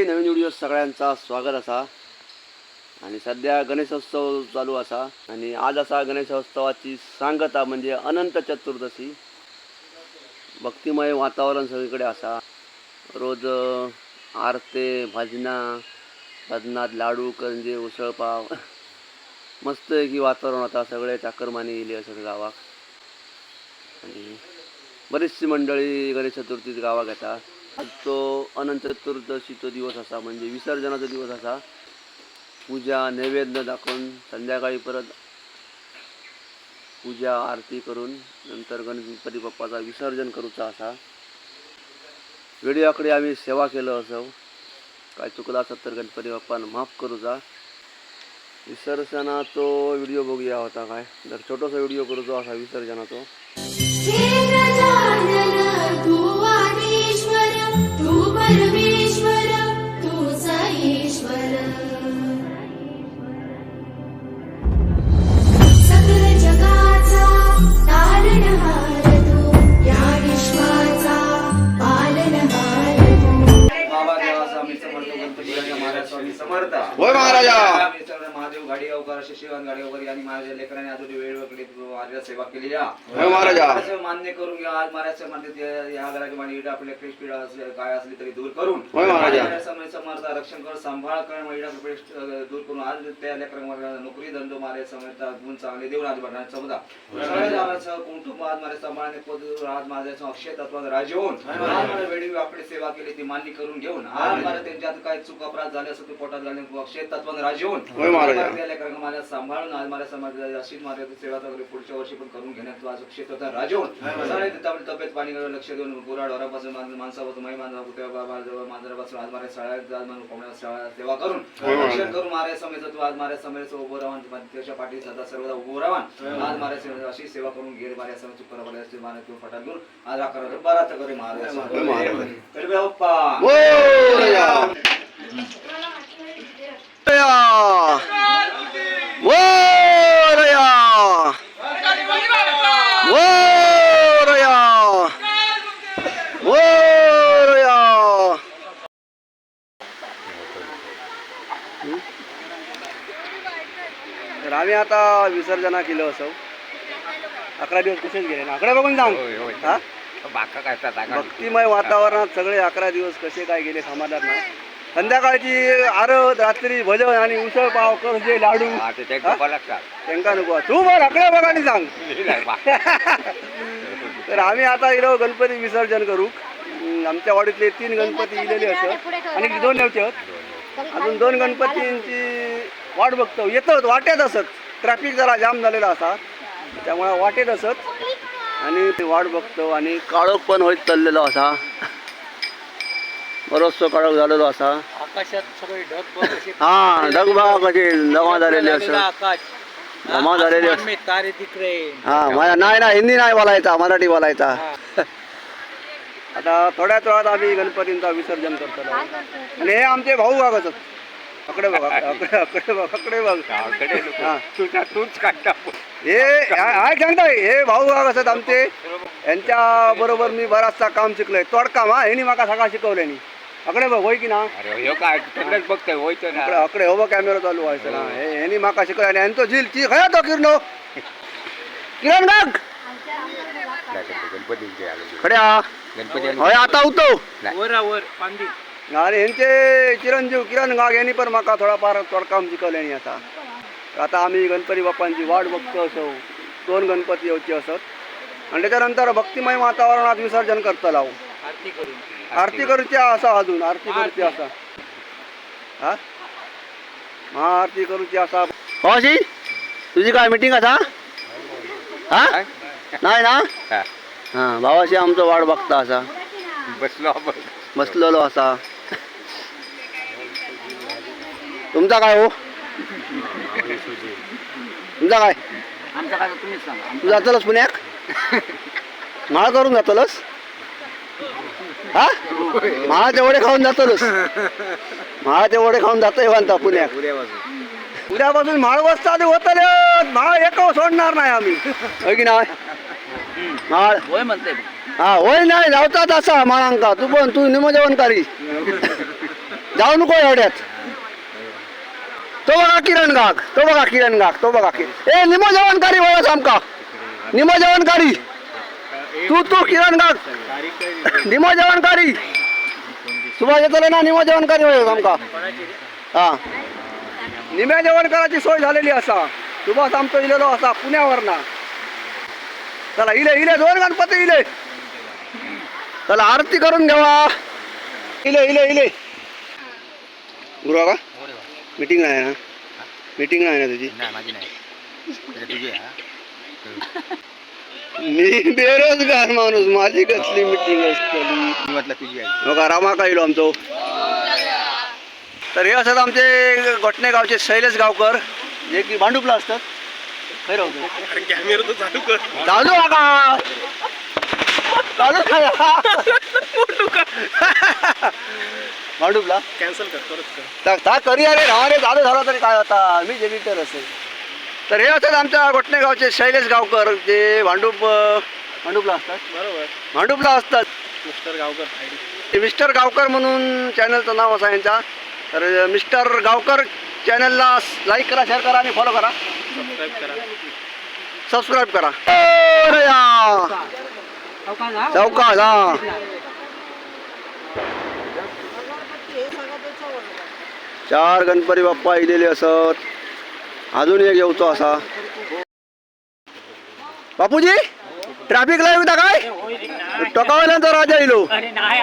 नमस्कार नवीन व्हिडिओ सगळ्यांचा स्वागत असा. आणि सध्या गणेशोत्सव चालू असा. आणि आज असा गणेशोत्सवाची सांगता म्हणजे अनंत चतुर्दशी. भक्तिमय वातावरण सगळीकडे असा. रोज आरते भजना भजनात लाडू करंजे उसळपाव मस्त की वातावरण आता सगळे चाकरमानी गेली असं गावात. आणि बरीचशी मंडळी गणेश चतुर्थीत गावात येतात. तो अनंत चतुर्दशीचो दिवस असा म्हणजे विसर्जनाचा दिवस असा. पूजा नैवेद्य दाखवून संध्याकाळी परत पूजा आरती करून नंतर गणपती बाप्पाचा विसर्जन करूचा असा. व्हिडिओकडे आम्ही सेवा केलं असं. काय चुकला असत तर गणपती बाप्पानं माफ करूचा. विसर्जनाचो व्हिडिओ बघूया होता काय. जर छोटासा व्हिडिओ करूचो असा विसर्जनाचो. లేఖనాన్ని माझ्या माझ्या सेवा केली होय महाराजा. मान्य करून घ्या आज महाराज म्हणते ते या घराची माझी इडा आपल्या क्लेश पीडा काय असली तरी दूर करून. माझ्या समर्थ रक्षण कर सांभाळ कर दूर करून आज त्या नोकरी धंदो मारे समर्थ गुण चांगले देऊन आज बघणार समजा कुटुंब आज माझ्या सांभाळणे पद आज माझ्या अक्षय तत्वात राज होऊन. आज मला वेळी आपली सेवा केली ती मान्य करून घेऊन. आज मला त्यांच्यात काय चूक अपराध झाले असं ते पोटात घालून अक्षय तत्वात राज होऊन. मला सांभाळून आज मला समाज अशीच माझ्या सेवा पुढच्या वर्षी पण करून घेण्यात तू आज अक्षय तत्वात राज होऊन सगळे आपली तब्येत पाणी लक्ष देऊन गुरा ढोरापासून माणसं- माणसापासून माई माणसा कुत्या बाबा जवळ मांजरापासून आज माझ्या शाळेत आज मला कोंबड्या शाळा सेवा करून रक्षण करून मारे समयचं तू आज मारे समयचं उभं राहून त्याच्या पाठी सदा सर्वदा उभं राहून आज मारे समयचं अशी सेवा करून घे मारे समय चुक करा बरे असते मारे तू फटात घेऊन आज आकार बराच करे मारे. तरी बाप्पा विसर्जना केलं असं. अकरा दिवस कसेच गेले ना. अकरा बघून सांग हा? बाका काय भक्तिमय वातावरणात सगळे अकरा दिवस कसे काय गेले समाधान ना? संध्याकाळची आरत रात्री भजन आणि उसळ पाव करजे लाडू. हा? त्यांका नको तू मग अकरा बघा आणि सांग. तर आम्ही आता इलो गणपती विसर्जन करू. आमच्या वाडीतले तीन गणपती इलेले असत आणि दोन नेवचे आहेत. अजून दोन गणपतींची वाट बघतो. येतो वाटेत असत. ट्रॅफिक जरा जाम झालेला असा. त्यामुळे वाटेत असत. आणि ते वाट बघतो आणि काळोख पण होत चाललेलो असा. बरोचसो काळोख झालेलो असा. आकाशात सगळे ढग हा ढगबा कसे जमा झालेले असत. जमा झालेले असत तारे रहे. हा माझ्या नाही ना हिंदी नाही बोलायचा मराठी बोलायचा. आता थोड्याच वेळात आम्ही गणपतींचा विसर्जन करतो. आणि हे आमचे भाऊ बघ असत अकडे बघ अकडे अकडे बघ अकडे बघ. हा. तुझ्या तूच काढता. हे काय सांगताय हे भाऊ बघ असत आमचे. यांच्या बरोबर मी बराचसा काम शिकलोय. तोडकाम हा ह्यांनी माका सगळा शिकवले नी अकडे बघ होय की ना? अरे हो काय सगळंच बघतोय अकडे ना. अकडे हो बघ कॅमेरा चालू व्हायचं ना हे. ह्यांनी माका शिकवले आणि यांचो झील ची खया तो किरण किरण बघ गणपती खड्या. गणपती होय आता होतो वरावर पांदी. आणि ह्यांचे चिरंजीव किरण गाग यांनी पण म्हाका थोडाफार तोडकाम शिकवल्यानी आता. आता आम्ही गणपती बाप्पांची वाट बघतो असो दोन गणपती येवची असत. आणि त्याच्यानंतर भक्तिमय वातावरणात विसर्जन करता लावू आरती करून. आरती करूची असा अजून आरती करूची असा हा? महाआरती करूची असा अशी तुझी काय मिटिंग असा हा? नाही ना? हा. हा भावाशी आमचं वाट बघता असा. बसलो बसलेलो असा. तुमचा काय हो? तुमचा काय? आमचं काय तुम्हीच सांगा. तू जातलस पुण्याक माळ करून जातलस? हा? माळाचे वडे खाऊन जातलस. माळाचे वडे खाऊन जातोय म्हणता पुण्याक उद्यापासून माळ बसता होतले माळ एक सोडणार नाही आम्ही. होय की नाही? माळ. होय म्हणते हा होय नाही लावतात असा माळांका. तू पण तू निम जेवण करी जाऊ नको एवढ्यात. तो बघा किरण गाग तो बघा किरण गाग तो बघा किरण. ए निमो जेवणकारी वळस आमका. निमो जेवणकारी तू तू किरण गाग. निमो जेवणकारी सुभाष येतले ना निमो जेवणकारी वळस आमका. हा. निम्या जेवणकाराची सोय झालेली असा. सुभाष आमचो इलेलो असा पुण्यावर ना चला इले इले दोन गणपती इले. चला आरती करून घ्यावा इले इले इले. गुरु का मीटिंग नाही ना? मीटिंग नाही ना तुझी? नाही माझी नाही. तुझी मी बेरोजगार माणूस माझी कसली मीटिंग असतली? मी म्हटलं तुझी आहे. बघा रामा का आमचो? तर हे असतात आमचे घोटणे गावचे शैलेश गावकर जे की भांडुपला असतात. खैर होतो. चालू आका चालू काय भांडुपला? कॅन्सल कर परत कर. तर ता करी अरे रावाने चालू झाला तरी काय होता मी जेविटर असेल. तर हे असतात आमच्या गोटणे गावचे शैलेश गावकर जे भांडूप भांडूपला असतात. बरोबर. भांडूपला असतात. मिस्टर गावकर ते मिस्टर गावकर म्हणून चॅनलचं नाव असं यांचा. तर मिस्टर गावकर चॅनलला लाईक करा शेअर करा आणि फॉलो करा. सबस्क्राईब करा. सबस्क्राईब करा. चौकात हा. चार गणपती बाप्पा इलेले असत. अजून एक येऊचो असा. बापूजी ट्रॅफिक लाईव्ह होता काय? टोकावाल्यांचा राजा इलो. अरे नाही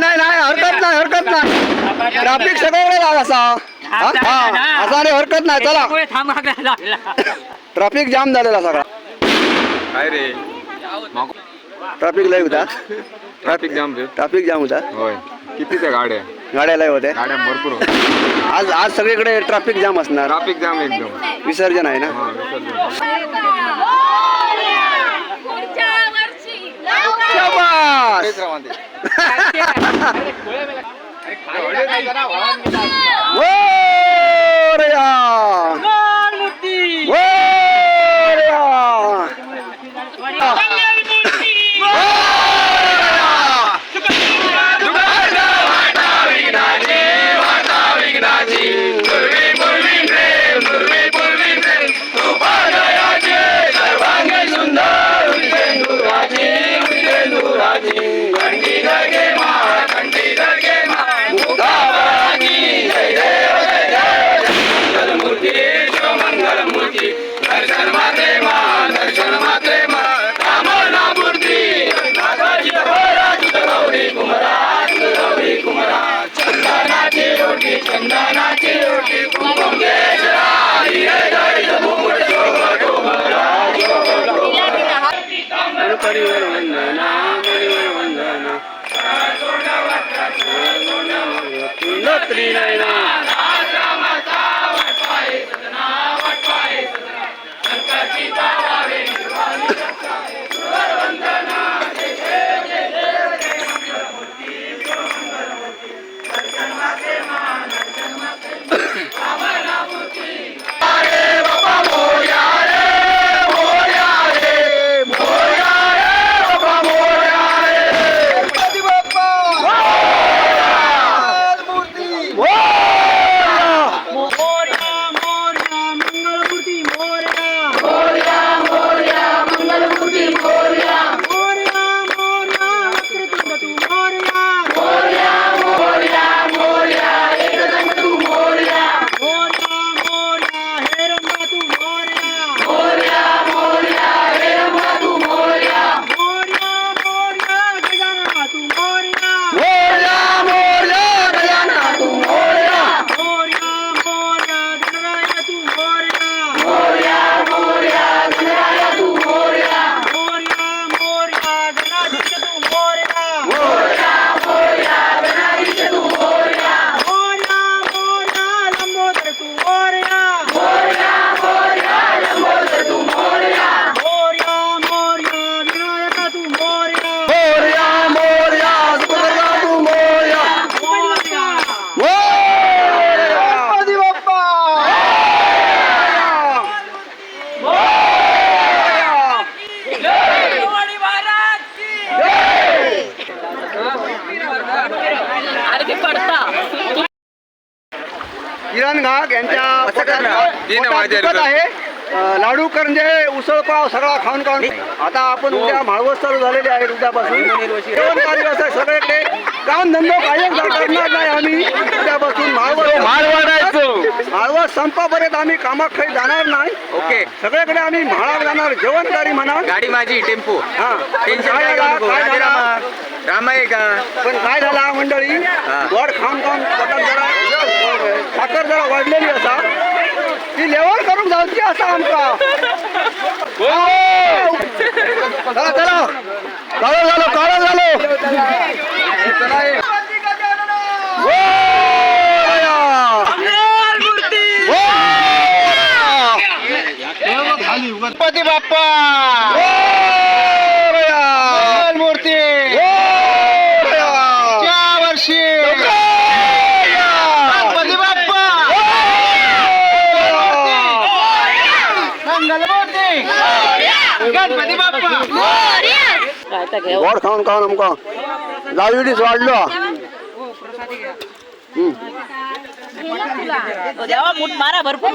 नाही नाही हरकत नाही हरकत नाही. ट्रॅफिक लाग असा. असा नाही हरकत नाही चला. ट्रॅफिक जाम झालेला सगळा. काय रे? ट्रॅफिक लाईव्ह होता. ट्रॅफिक जाम रे. ट्रॅफिक जाम होता. होय. कितीच्या गाड्या? गाड्या लाईव्ह होत्या गाड्या भरपूर होत्या. आज आज सगळीकडे ट्रॅफिक जाम असणार ट्रॅफिक जाम एकदम विसर्जन आहे ना हा, विसर्जन. पुढच्या वर्षी शाबास. तेच रावा ते. वर या. गणपती पोटात दुखत आहे. अं, लाडू करंजे उसळ पाव सगळा खाऊन खाऊन आता आपण उद्या माळवस चालू झालेले आहे उद्यापासून. जेवण सगळीकडे. काम धंदो कायम करणार नाही आम्ही उद्यापासून माळवस माळवस संपापर्यंत आम्ही कामात काही जाणार नाही. ओके. सगळीकडे आम्ही म्हाळावर जाणार जेवणकारी म्हणा. गाडी माझी टेम्पो. हा. रामा. आहे का? पण काय झाला मंडळी? गोड खाऊन खाऊन जरा साखर जरा वाढलेली असा. ती लेवल करून जाऊची असा आमका चला चला. काळो झालो काळो झालो. ओ, या. ओ, गणपती बाप्पा मूर्ती वर्षी गणपती बाप्पा मंगलमूर्ती गणपती बाप्पा गोड खाऊन खाऊन आमका डायबिटीस वाढलो देवा मूठ मारा भरपूर